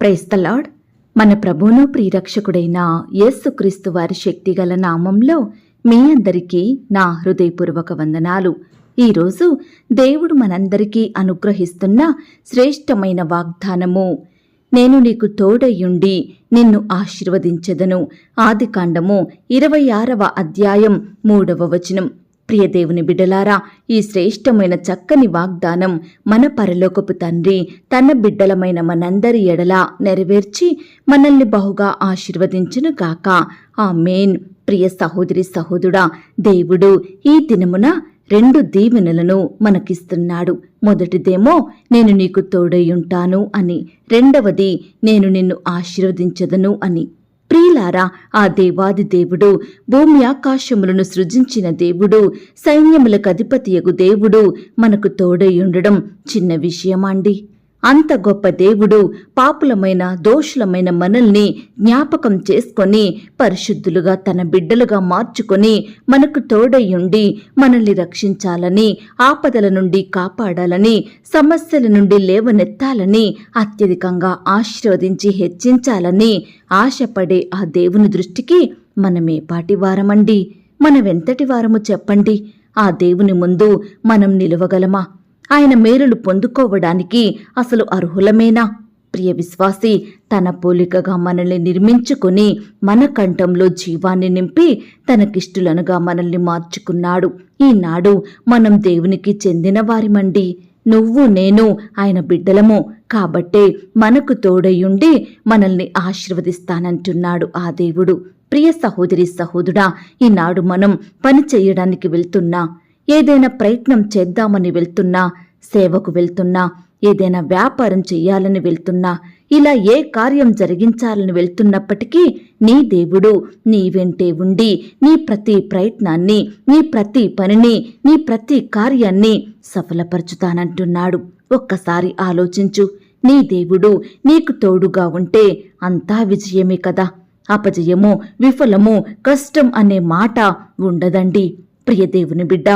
Praise the Lord మన ప్రభువును ప్రియరక్షకుడైన యేసుక్రీస్తు వారి శక్తిగల నామంలో మీ అందరికీ నా హృదయపూర్వక వందనాలు. ఈరోజు దేవుడు మనందరికీ అనుగ్రహిస్తున్న శ్రేష్టమైన వాగ్దానము నేను నీకు తోడయ్యుండి నిన్ను ఆశీర్వదించెదను. ఆదికాండము ఇరవై ఆరవ అధ్యాయం మూడవ వచనం. ప్రియ దేవుని బిడ్డలారా ఈ శ్రేష్టమైన చక్కని వాగ్దానం మన పరలోకపు తండ్రి తన బిడ్డలమైన మనందరి ఎడల నెరవేర్చి మనల్ని బహుగా ఆశీర్వదించును గాక. ఆ మేన్ ప్రియ సహోదరి సహోదుడా దేవుడు ఈ దినమున రెండు దీవెనలను మనకిస్తున్నాడు. మొదటిదేమో నేను నీకు తోడయ్యుంటాను అని రెండవది నేను నిన్ను ఆశీర్వదించదను అని. ప్రియులారా ఆ దేవాది దేవుడు భూమి ఆకాశములను సృజించిన దేవుడు సైన్యములకు అధిపతియగు దేవుడు మనకు తోడయ్యుండడం చిన్న విషయమాండి. అంత గొప్ప దేవుడు పాపులమైన దోషులమైన మనల్ని జ్ఞాపకం చేసుకొని పరిశుద్ధులుగా తన బిడ్డలుగా మార్చుకొని మనకు తోడయ్యుండి మనల్ని రక్షించాలని ఆపదల నుండి కాపాడాలని సమస్యల నుండి లేవనెత్తాలని అత్యధికంగా ఆశీర్వదించి హెచ్చించాలని ఆశపడే ఆ దేవుని దృష్టికి మనమే పాటివారమండి మనవెంతటి వారము చెప్పండి? ఆ దేవుని ముందు మనం నిలవగలమా? ఆయన మేలులు పొందుకోవడానికి అసలు అర్హులమేనా? ప్రియ విశ్వాసి తన పోలికగా మనల్ని నిర్మించుకుని మన కంఠంలో జీవాన్ని నింపి తనకిష్టులనుగా మనల్ని మార్చుకున్నాడు. ఈనాడు మనం దేవునికి చెందిన వారిమండి నువ్వు నేను ఆయన బిడ్డలము. కాబట్టే మనకు తోడయుండి మనల్ని ఆశీర్వదిస్తానంటున్నాడు ఆ దేవుడు. ప్రియ సహోదరి సహోదరుడా ఈనాడు మనం పని చేయడానికి వెళ్తున్నా ఏదైనా ప్రయత్నం చేద్దామని వెళ్తున్నా సేవకు వెళ్తున్నా ఏదైనా వ్యాపారం చెయ్యాలని వెళ్తున్నా ఇలా ఏ కార్యం జరిగించాలని వెళ్తున్నప్పటికీ నీ దేవుడు నీ వెంటే ఉండి నీ ప్రతి ప్రయత్నాన్ని నీ ప్రతి పనిని నీ ప్రతి కార్యాన్ని సఫలపరచుతానంటున్నాడు. ఒక్కసారి ఆలోచించు నీ దేవుడు నీకు తోడుగా ఉంటే అంతా విజయమే కదా. అపజయము విఫలము కష్టం అనే మాట ఉండదండి. ప్రియదేవుని బిడ్డ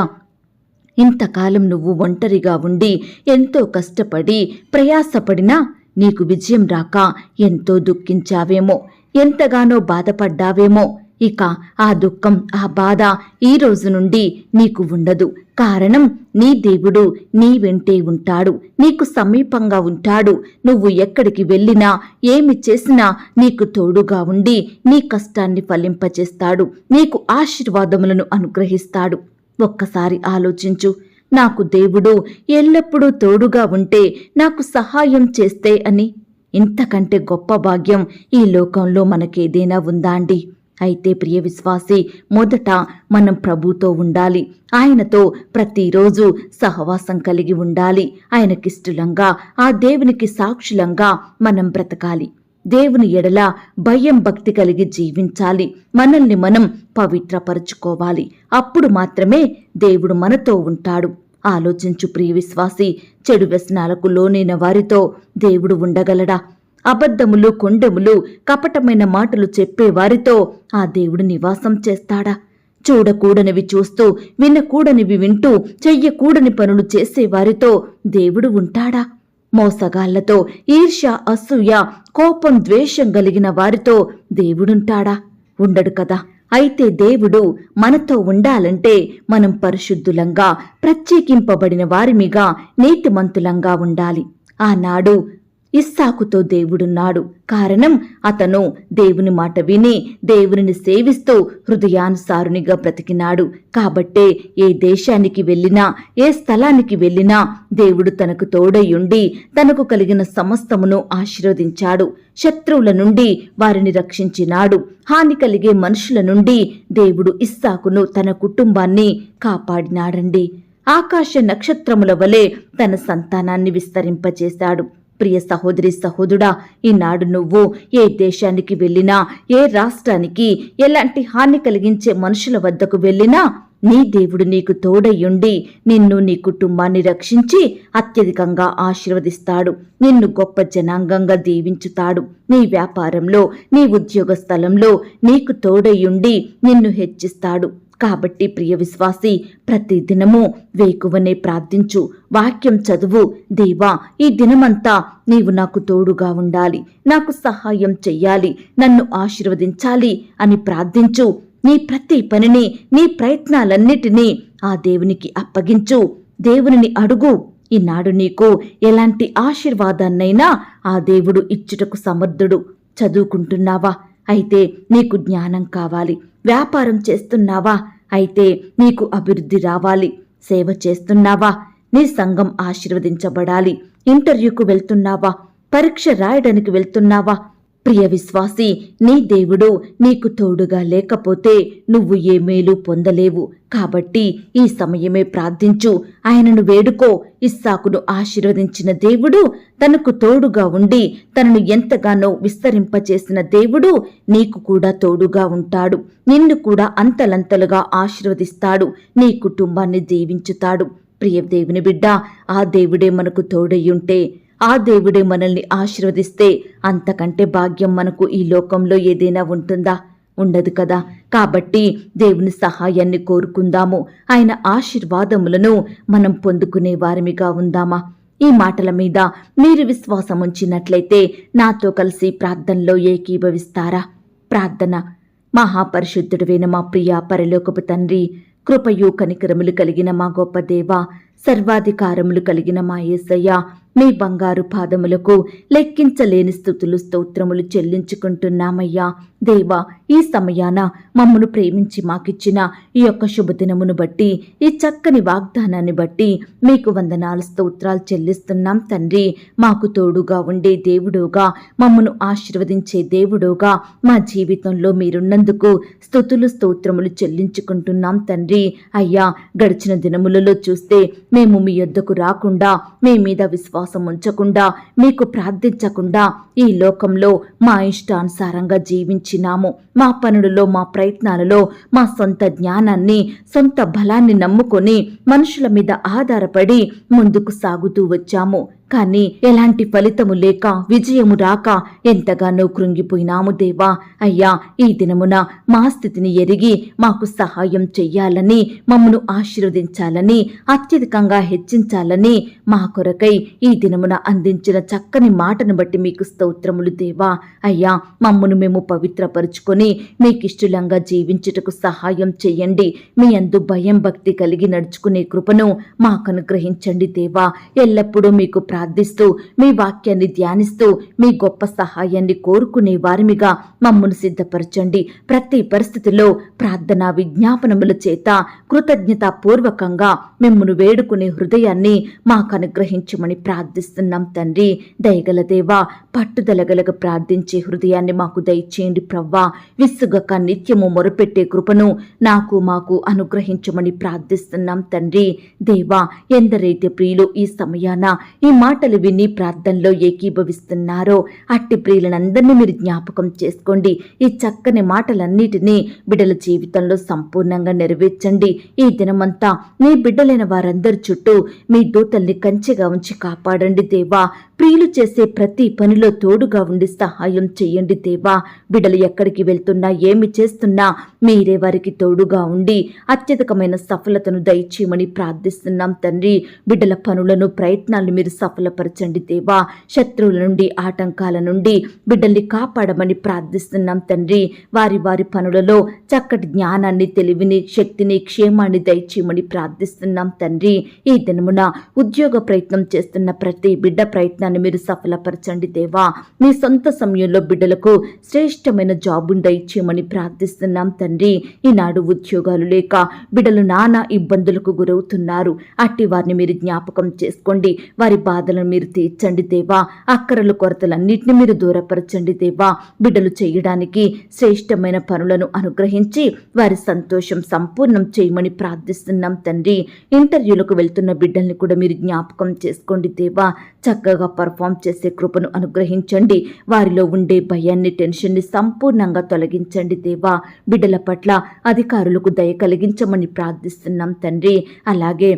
ఇంతకాలం నువ్వు ఒంటరిగా ఉండి ఎంతో కష్టపడి ప్రయాసపడినా నీకు విజయం రాక ఎంతో దుఃఖించావేమో ఎంతగానో బాధపడ్డావేమో ఇక ఆ దుఃఖం ఆ బాధ ఈ రోజు నుండి నీకు ఉండదు. కారణం నీ దేవుడు నీ వెంటే ఉంటాడు నీకు సమీపంగా ఉంటాడు. నువ్వు ఎక్కడికి వెళ్ళినా ఏమి చేసినా నీకు తోడుగా ఉండి నీ కష్టాన్ని ఫలింపచేస్తాడు నీకు ఆశీర్వాదములను అనుగ్రహిస్తాడు. ఒక్కసారి ఆలోచించు. నాకు దేవుడు ఎల్లప్పుడూ తోడుగా ఉంటే నాకు సహాయం చేస్తే అని. ఇంతకంటే గొప్ప భాగ్యం ఈ లోకంలో మనకేదైనా ఉందా అండి? అయితే ప్రియ విశ్వాసి మొదట మనం ప్రభుతో ఉండాలి. ఆయనతో ప్రతిరోజు సహవాసం కలిగి ఉండాలి. ఆయనకిష్టులంగా ఆ దేవునికి సాక్షులంగా మనం బ్రతకాలి. దేవుని ఎడల భయం భక్తి కలిగి జీవించాలి. మనల్ని మనం పవిత్రపరుచుకోవాలి. అప్పుడు మాత్రమే దేవుడు మనతో ఉంటాడు. ఆలోచించు ప్రియ విశ్వాసి చెడు వ్యసనాలకు లోనైన వారితో దేవుడు ఉండగలడా? అబద్ధములు కొండములు కపటమైన మాటలు చెప్పే వారితో ఆ దేవుడు నివాసం చేస్తాడా? చూడకూడనివి చూస్తూ వినకూడనివి వింటూ చెయ్యకూడని పనులు చేసేవారితో దేవుడు ఉంటాడా? మోసగాళ్ళతో ఈర్ష్య అసూయ కోపం ద్వేషం కలిగిన వారితో దేవుడుంటాడా? ఉండడు కదా. అయితే దేవుడు మనతో ఉండాలంటే మనం పరిశుద్ధులంగా ప్రత్యేకింపబడిన వారిమిగా నీతిమంతులంగా ఉండాలి. ఆనాడు ఇస్సాకుతో దేవుడున్నాడు. కారణం అతను దేవుని మాట విని దేవునిని సేవిస్తూ హృదయానుసారునిగా బ్రతికినాడు. కాబట్టే ఏ దేశానికి వెళ్ళినా ఏ స్థలానికి వెళ్ళినా దేవుడు తనకు తోడయుండి తనకు కలిగిన సమస్తమును ఆశీర్వదించాడు. శత్రువుల నుండి వారిని రక్షించినాడు. హాని కలిగే మనుషుల నుండి దేవుడు ఇస్సాకును తన కుటుంబాన్ని కాపాడినాడండి. ఆకాశ నక్షత్రముల వలె తన సంతానాన్ని విస్తరింపచేశాడు ప్రియ సహోదరి సహోదరుడా ఈనాడు నువ్వు ఏ దేశానికి వెళ్ళినా ఏ రాష్ట్రానికి ఎలాంటి హాని కలిగించే మనుషుల వద్దకు వెళ్ళినా నీ దేవుడు నీకు తోడయ్యుండి నిన్ను నీ కుటుంబాన్ని రక్షించి అత్యధికంగా ఆశీర్వదిస్తాడు. నిన్ను గొప్ప జనాంగంగా దీవించుతాడు. నీ వ్యాపారంలో నీ ఉద్యోగ స్థలంలో నీకు తోడయ్యుండి నిన్ను హెచ్చిస్తాడు. కాబట్టి ప్రియ విశ్వాసి ప్రతి దినము వేకువనే ప్రార్థించు. వాక్యం చదువు. దేవా ఈ దినమంతా నీవు నాకు తోడుగా ఉండాలి. నాకు సహాయం చెయ్యాలి. నన్ను ఆశీర్వదించాలి అని ప్రార్థించు. నీ ప్రతి పనిని నీ ప్రయత్నాలన్నిటినీ ఆ దేవునికి అప్పగించు. దేవునిని అడుగు. ఈనాడు నీకు ఎలాంటి ఆశీర్వాదాన్నైనా ఆ దేవుడు ఇచ్చుటకు సమర్థుడు. చదువుకుంటున్నావా? అయితే నీకు జ్ఞానం కావాలి. వ్యాపారం చేస్తున్నావా? అయితే నీకు అభివృద్ధి రావాలి. సేవ చేస్తున్నావా? నీ సంఘం ఆశీర్వదించబడాలి. ఇంటర్వ్యూకు వెళ్తున్నావా? పరీక్ష రాయడానికి వెళ్తున్నావా? ప్రియ విశ్వాసి నీ దేవుడు నీకు తోడుగా లేకపోతే నువ్వు ఏ మేలు పొందలేవు. కాబట్టి ఈ సమయమే ప్రార్థించు. ఆయనను వేడుకో. ఇస్సాకును ఆశీర్వదించిన దేవుడు తనకు తోడుగా ఉండి తనను ఎంతగానో విస్తరింపచేసిన దేవుడు నీకు కూడా తోడుగా ఉంటాడు. నిన్ను కూడా అంతలంతలుగా ఆశీర్వదిస్తాడు. నీ కుటుంబాన్ని దీవించుతాడు. ప్రియ దేవుని బిడ్డ ఆ దేవుడే మనకు తోడయ్యుంటే ఆ దేవుడే మనల్ని ఆశీర్వదిస్తే అంతకంటే భాగ్యం మనకు ఈ లోకంలో ఏదైనా ఉంటుందా? ఉండదు కదా. కాబట్టి దేవుని సహాయాన్ని కోరుకుందాము. ఆయన ఆశీర్వాదములను మనం పొందుకునే వారిమిగా ఉందామా? ఈ మాటల మీద మీరు విశ్వాసం ఉంచినట్లయితే నాతో కలిసి ప్రార్థనలో ఏకీభవిస్తారా? ప్రార్థన. మహాపరిశుద్ధుడువైన మా ప్రియ పరలోకపు తండ్రి కృపయు కనికరములు కలిగిన మా గొప్ప దేవ సర్వాధికారములు కలిగిన మా ఏసయ్య మీ బంగారు పాదములకు లెక్కించలేని స్థుతులు స్తోత్రములు చెల్లించుకుంటున్నామయ్యా. దేవా ఈ సమయాన మమ్మను ప్రేమించి మాకిచ్చిన ఈ యొక్క శుభదినమును బట్టి ఈ చక్కని వాగ్దానాన్ని బట్టి మీకు వందనాలు స్తోత్రాలు చెల్లిస్తున్నాం తండ్రి. మాకు తోడుగా ఉండే దేవుడుగా మమ్మను ఆశీర్వదించే దేవుడుగా మా జీవితంలో మీరున్నందుకు స్థుతులు స్తోత్రములు చెల్లించుకుంటున్నాం తండ్రి. అయ్యా గడిచిన దినములలో చూస్తే మేము మీ యొద్దకు రాకుండా మీ మీద విశ్వాసం ఉంచకుండా మీకు ప్రార్థించకుండా ఈ లోకంలో మా ఇష్టానుసారంగా జీవించినాము. మా పనులలో మా ప్రయత్నాలలో మా సొంత జ్ఞానాన్ని సొంత బలాన్ని నమ్ముకొని మనుషుల మీద ఆధారపడి ముందుకు సాగుతూ వచ్చాము. కానీ ఎలాంటి ఫలితము లేక విజయము రాక ఎంతగానో కృంగిపోయినాము దేవా. అయ్యా ఈ దినమున మా స్థితిని ఎరిగి మాకు సహాయం చెయ్యాలని మమ్మను ఆశీర్వదించాలని అత్యధికంగా హెచ్చించాలని మా కొరకై ఈ దినమున అందించిన చక్కని మాటను బట్టి మీకు స్తోత్రములు దేవా. అయ్యా మమ్మను మేము పవిత్రపరుచుకొని మీకిష్టలంగా జీవించుటకు సహాయం చెయ్యండి. మీ అందు భయం భక్తి కలిగి నడుచుకునే కృపను మాకు అనుగ్రహించండి దేవా. ఎల్లప్పుడూ మీకు ప్రార్థిస్తూ మీ వాక్యాన్ని ధ్యానిస్తూ మీ గొప్ప సహాయాన్ని కోరుకునే వారిమిగా మమ్మను సిద్ధపరచండి. ప్రతి పరిస్థితిలో ప్రార్థన విజ్ఞాపనముల చేత కృతజ్ఞత పూర్వకంగా మిమ్మను వేడుకునే హృదయాన్ని మాకు అనుగ్రహించమని ప్రార్థిస్తున్నాం తండ్రి. దయగల దేవా పట్టుదలగలగ ప్రార్థించే హృదయాన్ని మాకు దయచేయండి ప్రవ్వా. విసుగక నిత్యము మొరపెట్టే కృపను నాకు మాకు అనుగ్రహించమని ప్రార్థిస్తున్నాం తండ్రి. దేవా ఎందరైతే ప్రియులు ఈ సమయాన ఈ మాటలు విని ప్రార్థనలో ఏకీభవిస్తున్నారో అట్టి ప్రియులనందరినీ మీరు జ్ఞాపకం చేసుకోండి. ఈ చక్కని మాటలన్నిటినీ బిడ్డల జీవితంలో సంపూర్ణంగా నెరవేర్చండి. ఈ దినమంతా నీ బిడ్డలైన వారందరి చుట్టూ మీ దూతల్ని కంచెగా ఉంచి కాపాడండి దేవా. ప్రియులు చేసే ప్రతి పనిలో తోడుగా ఉండి సహాయం చెయ్యండి దేవా. బిడలు ఎక్కడికి వెళ్తున్నా ఏమి చేస్తున్నా మీరే వారికి తోడుగా ఉండి అత్యధికమైన సఫలతను దయచేయమని ప్రార్థిస్తున్నాం తండ్రి. బిడ్డల పనులను ప్రయత్నాలను మీరు సఫలపరచండి దేవా. శత్రువుల నుండి ఆటంకాల నుండి బిడ్డల్ని కాపాడమని ప్రార్థిస్తున్నాం తండ్రి. వారి వారి పనులలో చక్కటి జ్ఞానాన్ని తెలివిని శక్తిని క్షేమాన్ని దయచేయమని ప్రార్థిస్తున్నాం తండ్రి. ఈ దినమున ఉద్యోగ ప్రయత్నం చేస్తున్న ప్రతి బిడ్డ ప్రయత్నాన్ని మీరు సఫలపరచండి దేవా. మీ సొంత సమయంలో బిడ్డలకు శ్రేష్టమైన జాబును దయచేయమని ప్రార్థిస్తున్నాం తండ్రి. ఈనాడు ఉద్యోగాలు లేక బిడ్డలు నానా ఇబ్బందులకు గురవుతున్నారు. అట్టి వారిని మీరు జ్ఞాపకం చేసుకోండి. వారి బాధలను మీరు తీర్చండి దేవా. అక్కరల కొరతలన్నింటినీ మీరు దూరపరచండి దేవా. బిడ్డలు చేయడానికి శ్రేష్టమైన పనులను అనుగ్రహించి వారి సంతోషం సంపూర్ణం చేయమని ప్రార్థిస్తున్నాం తండ్రి. ఇంటర్వ్యూలకు వెళ్తున్న బిడ్డల్ని కూడా మీరు జ్ఞాపకం చేసుకోండి దేవా. చక్కగా పర్ఫామ్ చేసే కృపను అనుగ్రహించండి. వారిలో ఉండే భయాన్ని టెన్షన్ని సంపూర్ణంగా తొలగించండి దేవా. బిడ్డల పట్ల అధికారులకు దయ కలిగించమని ప్రార్థిస్తున్నాం తండ్రి. అలాగే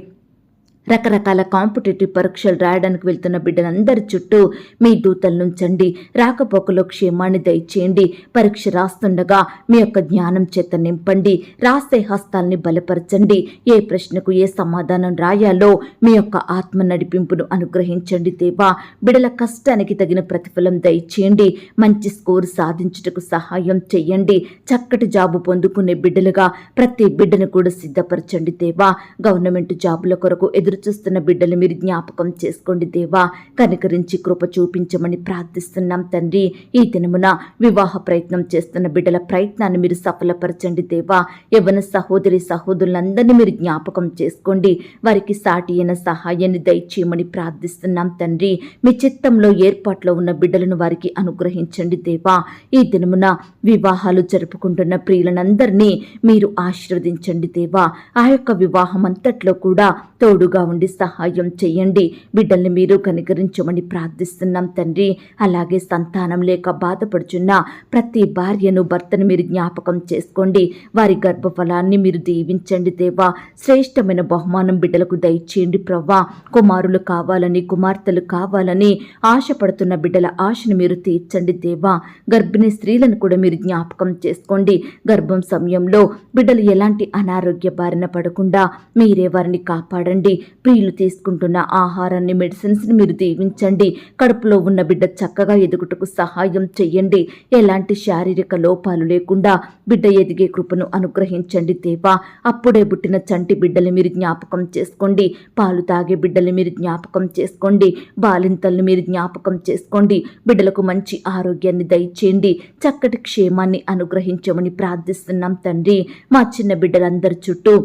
రకరకాల కాంపిటేటివ్ పరీక్షలు రాయడానికి వెళ్తున్న బిడ్డలందరి చుట్టూ మీ దూతలు నుంచండి రాకపోకలో క్షేమాన్ని దయచేయండి. పరీక్ష రాస్తుండగా మీ యొక్క జ్ఞానం చేత నింపండి రాసే హస్తాల్ని బలపరచండి. ఏ ప్రశ్నకు ఏ సమాధానం రాయాలో మీ యొక్క ఆత్మ నడిపింపును అనుగ్రహించండి దేవా. బిడల కష్టానికి తగిన ప్రతిఫలం దయచేయండి. మంచి స్కోర్ సాధించుటకు సహాయం చేయండి. చక్కటి జాబు పొందుకునే బిడ్డలుగా ప్రతి బిడ్డను కూడా సిద్ధపరచండి దేవా. గవర్నమెంట్ జాబుల కొరకు ఎదురు చూస్తున్న బిడ్డలు మీరు జ్ఞాపకం చేసుకోండి దేవా. కనికరించి కృప చూపించమని ప్రార్థిస్తున్నాం తండ్రి. ఈ దినమున వివాహ ప్రయత్నం చేస్తున్న బిడ్డల ప్రయత్నాన్ని మీరు సఫలపరచండి దేవా. యవన సహోదరి సహోదరులందరినీ మీరు జ్ఞాపకం చేసుకోండి. వారికి సాటి అయిన సహాయాన్ని దయచేయమని ప్రార్థిస్తున్నాం తండ్రి. మీ చిత్తంలో ఏర్పాట్లో ఉన్న బిడ్డలను వారికి అనుగ్రహించండి దేవా. ఈ దినమున వివాహాలు జరుపుకుంటున్న ప్రియులనందరినీ మీరు ఆశీర్వదించండి దేవా. ఆ యొక్క వివాహం అంతట్లో కూడా తోడుగా ఉండి సహాయం చేయండి. బిడ్డల్ని మీరు కనికరించమని ప్రార్థిస్తున్నాం తండ్రి. అలాగే సంతానం లేక బాధపడుచున్న ప్రతి భార్యను భర్తను మీరు జ్ఞాపకం చేసుకోండి. వారి గర్భఫలాన్ని మీరు దీవించండి దేవా. శ్రేష్టమైన బహుమానం బిడ్డలకు దయచేయండి ప్రవ్వా. కుమారులు కావాలని కుమార్తెలు కావాలని ఆశపడుతున్న బిడ్డల ఆశను మీరు తీర్చండి దేవా. గర్భిణీ స్త్రీలను కూడా మీరు జ్ఞాపకం చేసుకోండి. గర్భం సమయంలో బిడ్డలు ఎలాంటి అనారోగ్య బారిన పడకుండా మీరే వారిని కాపాడండి. ప్రియులు తీసుకుంటున్న ఆహారాన్ని మెడిసిన్స్ని మీరు దీవించండి. కడుపులో ఉన్న బిడ్డ చక్కగా ఎదుగుటకు సహాయం చెయ్యండి. ఎలాంటి శారీరక లోపాలు లేకుండా బిడ్డ ఎదిగే కృపను అనుగ్రహించండి దేవా. అప్పుడే పుట్టిన చంటి బిడ్డలు మీరు జ్ఞాపకం చేసుకోండి. పాలు తాగే బిడ్డలు మీరు జ్ఞాపకం చేసుకోండి. బాలింతల్ని మీరు జ్ఞాపకం చేసుకోండి. బిడ్డలకు మంచి ఆరోగ్యాన్ని దయచేయండి. చక్కటి క్షేమాన్ని అనుగ్రహించమని ప్రార్థిస్తున్నాం తండ్రి. మా చిన్న బిడ్డలందరి చుట్టూ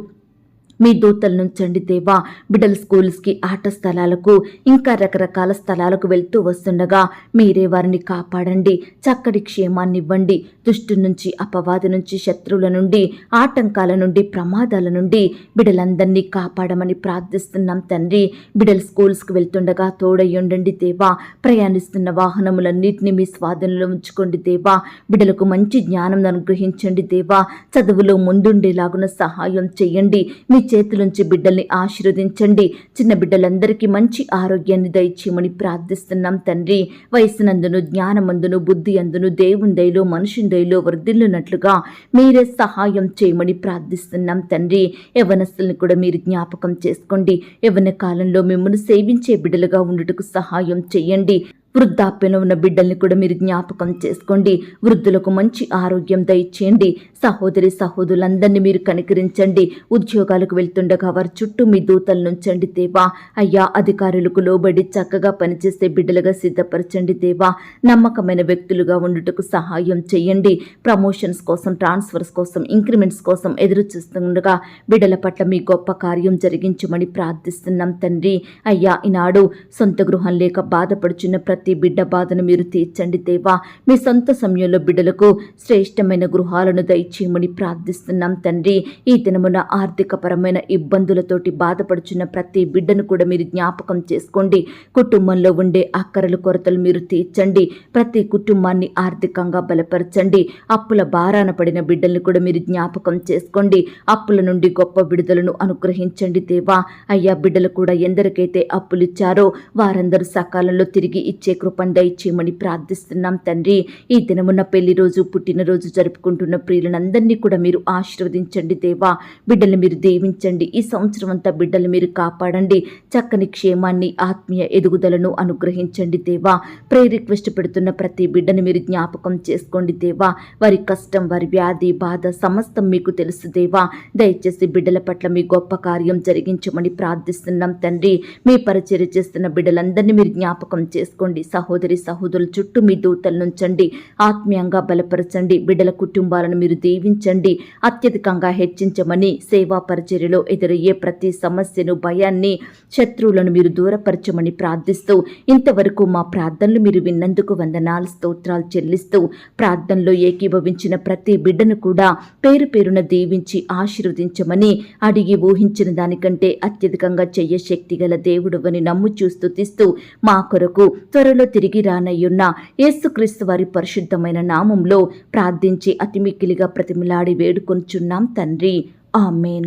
మీ దూతల నుంచండి దేవా బిడ్డల స్కూల్స్కి ఆట స్థలాలకు ఇంకా రకరకాల స్థలాలకు వెళ్తూ వస్తుండగా మీరే వారిని కాపాడండి చక్కటి క్షేమాన్ని ఇవ్వండి దుష్టు నుంచి అపవాది నుంచి శత్రువుల నుండి ఆటంకాల నుండి ప్రమాదాల నుండి బిడ్డలందరినీ కాపాడమని ప్రార్థిస్తున్నాం తండ్రి. బిడల్ స్కూల్స్కి వెళ్తుండగా తోడయ్యుండండి దేవా ప్రయాణిస్తున్న వాహనములన్నింటినీ మీ స్వాధీనంలో ఉంచుకోండి దేవా. బిడ్డలకు మంచి జ్ఞానం అనుగ్రహించండి దేవా చదువులో ముందుండేలాగున సహాయం చేయండి మీ చేతిలోంచి బిడ్డల్ని ఆశీర్వదించండి. చిన్న బిడ్డలందరికీ మంచి ఆరోగ్యాన్ని దయచేయమని ప్రార్థిస్తున్నాం తండ్రి. వయసునందును జ్ఞానమందును బుద్ధి అందును దేవుని దయలో మనుషుని దయలో వృద్ధిల్లునట్లుగా మీరే సహాయం చేయమని ప్రార్థిస్తున్నాం తండ్రి. యవనస్తుల్ని కూడా మీరు జ్ఞాపకం చేసుకోండి. యవన కాలంలో మిమ్మల్ని సేవించే బిడ్డలుగా ఉండుటకు సహాయం చేయండి. వృద్ధాప్యంలో ఉన్న బిడ్డల్ని కూడా మీరు జ్ఞాపకం చేసుకోండి. వృద్ధులకు మంచి ఆరోగ్యం దయచేయండి. సహోదరి సహోదరులందరినీ మీరు కనికరించండి. ఉద్యోగాలకు వెళ్తుండగా వారి చుట్టూ మీ దూతలు నుంచండి దేవా. అయ్యా అధికారులకు లోబడి చక్కగా పనిచేసే బిడ్డలుగా సిద్ధపరచండి దేవా. నమ్మకమైన వ్యక్తులుగా ఉండుటకు సహాయం చేయండి. ప్రమోషన్స్ కోసం ట్రాన్స్ఫర్స్ కోసం ఇంక్రిమెంట్స్ కోసం ఎదురు చూస్తుండగా బిడ్డల పట్ల మీ గొప్ప కార్యం జరిగించమని ప్రార్థిస్తున్నాం తండ్రి. అయ్యా ఈనాడు సొంత గృహం లేక బాధపడుచున్న ప్రతి ప్రతి బిడ్డ బాధను మీరు తీర్చండి దేవా. మీ సొంత సమయంలో బిడ్డలకు శ్రేష్టమైన గృహాలను దయచేయమని ప్రార్థిస్తున్నాం తండ్రి. ఈ దినమున ఆర్థికపరమైన ఇబ్బందులతోటి బాధపడుచున్న ప్రతి బిడ్డను కూడా మీరు జ్ఞాపకం చేసుకోండి. కుటుంబంలో ఉండే అక్కరల కొరతలు మీరు తీర్చండి. ప్రతి కుటుంబాన్ని ఆర్థికంగా బలపరచండి. అప్పుల బారాన పడిన బిడ్డల్ని కూడా మీరు జ్ఞాపకం చేసుకోండి. అప్పుల నుండి గొప్ప విడుదలను అనుగ్రహించండి దేవా. అయ్యా బిడ్డలు కూడా ఎందరికైతే అప్పులు ఇచ్చారో వారందరూ సకాలంలో తిరిగి ఇచ్చే కృపను దయచేయమని ప్రార్థిస్తున్నాం తండ్రి. ఈ దినమున్న పెళ్ళి రోజు పుట్టినరోజు జరుపుకుంటున్న ప్రియులందరినీ కూడా మీరు ఆశీర్వదించండి దేవా. బిడ్డలు మీరు దీవించండి. ఈ సంవత్సరం అంతా బిడ్డలు మీరు కాపాడండి. చక్కని క్షేమాన్ని ఆత్మీయ ఎదుగుదలను అనుగ్రహించండి దేవా. ప్రే రిక్వెస్ట్ పెడుతున్న ప్రతి బిడ్డని మీరు జ్ఞాపకం చేసుకోండి దేవా. వారి కష్టం వారి వ్యాధి బాధ సమస్తం మీకు తెలుసు దేవా. దయచేసి బిడ్డల పట్ల మీ గొప్ప కార్యం జరిగించమని ప్రార్థిస్తున్నాం తండ్రి. మీ పరిచర్య చేస్తున్న బిడ్డలందరినీ మీరు జ్ఞాపకం చేసుకోండి సహోదరి సహోదరుల చుట్టూ మీ దూతలు నుంచండి. ఆత్మీయంగా బలపరచండి. బిడ్డల కుటుంబాలను మీరు దీవించండి. అత్యధికంగా హెచ్చించమని సేవా పరిచర్యలో ఎదురయ్యే ప్రతి సమస్యను భయాన్ని శత్రువులను మీరు దూరపరచమని ప్రార్థిస్తూ ఇంతవరకు మా ప్రార్థనలు మీరు విన్నందుకు వందనాలు స్తోత్రాలు చెల్లిస్తూ ప్రార్థనలో ఏకీభవించిన ప్రతి బిడ్డను కూడా పేరు పేరున దీవించి ఆశీర్వదించమని అడిగి ఊహించిన దానికంటే అత్యధికంగా చెయ్య శక్తి గల దేవుడు నమ్ము చూస్తూ తీస్తూ మా కొరకు త్వరలో తిరిగి రానయ్యున్న యేసుక్రీస్తు వారి పరిశుద్ధమైన నామంలో ప్రార్థించి అతిమిక్కిలిగా ప్రతిమిలాడి వేడుకొంచున్నాం తండ్రి. ఆమెన్.